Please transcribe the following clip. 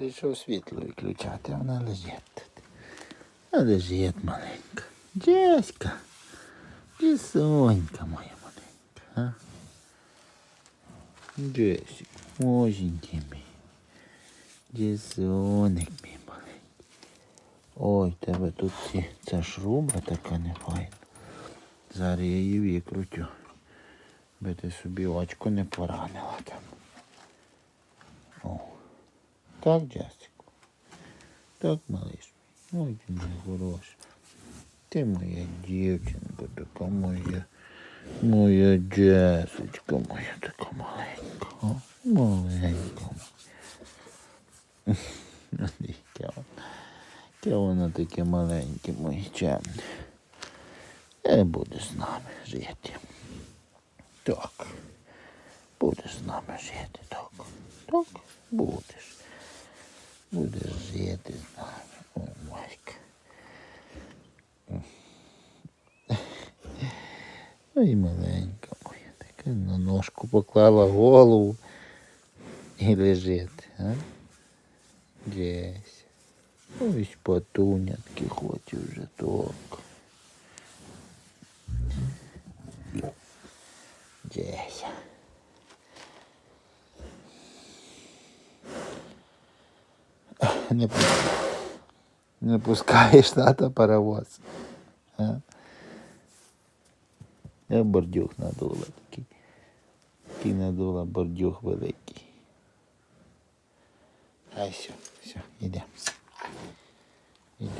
Прийшов світло виключати, вона лежить тут. А лежить маленька. Джеська. Джесонька моя маленька. А? Мojенький мій. Джесоник мій маленький. Ой, тебе тут ці, ця шруба така нефайна. Зараз я її викрутю. Би ти собі очко не поранила там. Так, Джасику. Так, малиш. Ой, ти моя хороша. Ти моя дівчинка, така моя. Моя Джесочка, моя така маленька. О, маленька. Яке воно- таке маленьке, моє чемне. Не будеш з нами жити. Так. Будеш з нами жити, так. Так, будеш. Будеш знаєш. О, Майка. Ой, маленька моя, така на ножку поклала голову і лежить, а? Десь. Ось потунятки хоче вже так. Десь. Не, не пускаєш надо паровоз. А? Я бордюх надула такий. Такий надула бордюх великий. А все, все, йдемо. Йдемо.